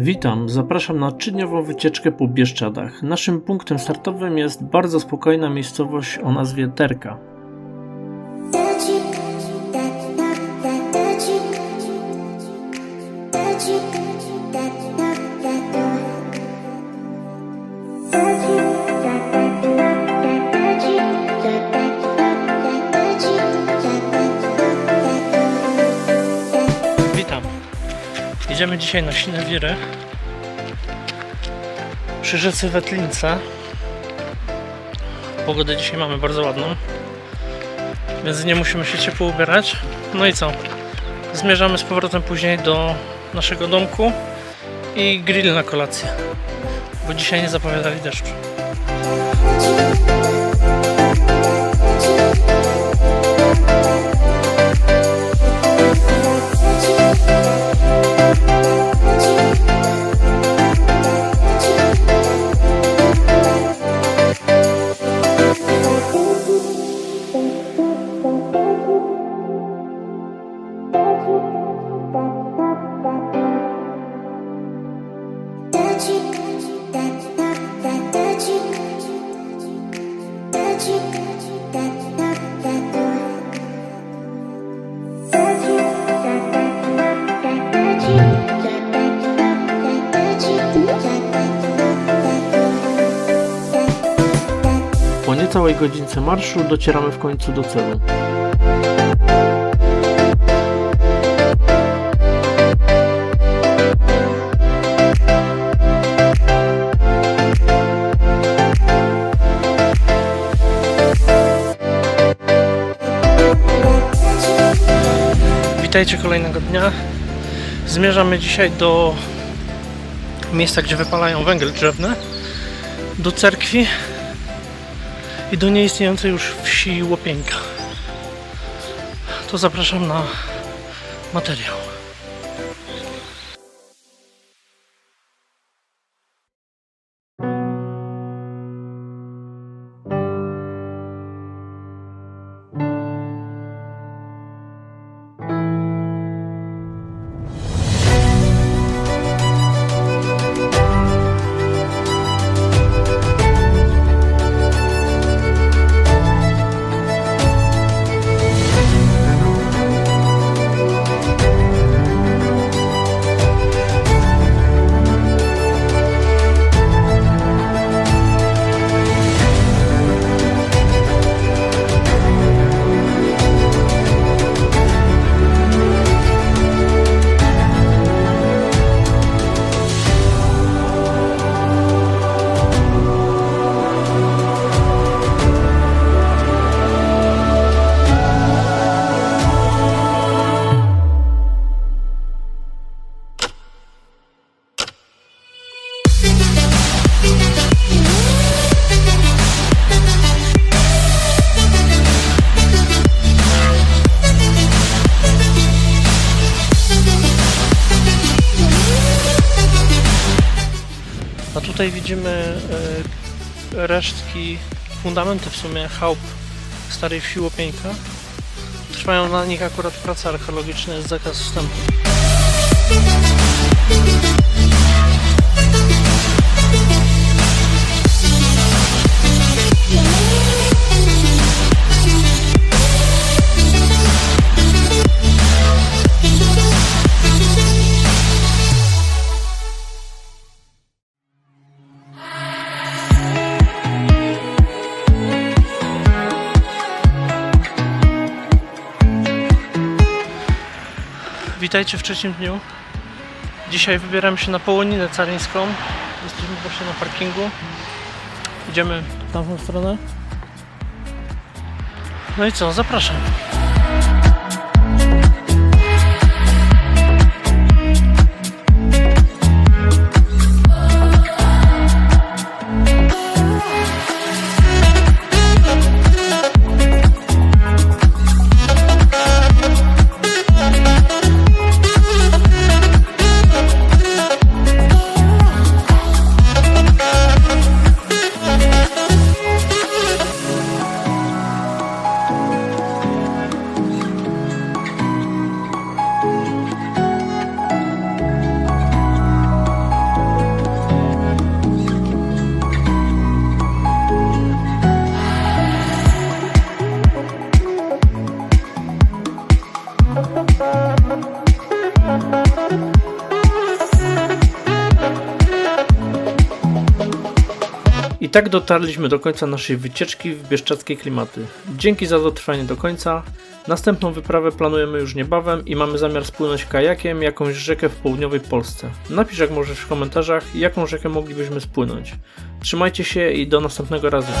Witam, zapraszam na trzydniową wycieczkę po Bieszczadach. Naszym punktem startowym jest bardzo spokojna miejscowość o nazwie Terka. Idziemy dzisiaj na Sinewiry przy rzece Wetlince. Pogodę dzisiaj mamy bardzo ładną, więc nie musimy się ciepło ubierać. No i co? Zmierzamy z powrotem później do naszego domku i grill na kolację, bo dzisiaj nie zapowiadali deszczu. Niecałej godzince marszu docieramy w końcu do celu. Witajcie kolejnego dnia. Zmierzamy dzisiaj do miejsca, gdzie wypalają węgiel drzewny, do cerkwi i do nieistniejącej już wsi Łopieńka. To zapraszam na materiał. Tutaj widzimy e, resztki, fundamenty w sumie chałup starej wsi Łopieńka. Trwają na nich akurat prace archeologiczne, jest zakaz wstępu. Witajcie w trzecim dniu. Dzisiaj wybieramy się na Połoninę Carińską. Jesteśmy właśnie na parkingu. Idziemy w tamtą stronę. No i co, zapraszam. Tak dotarliśmy do końca naszej wycieczki w bieszczackie klimaty. Dzięki za dotrwanie do końca. Następną wyprawę planujemy już niebawem i mamy zamiar spłynąć kajakiem jakąś rzekę w południowej Polsce. Napisz jak możesz w komentarzach, jaką rzekę moglibyśmy spłynąć. Trzymajcie się i do następnego razu.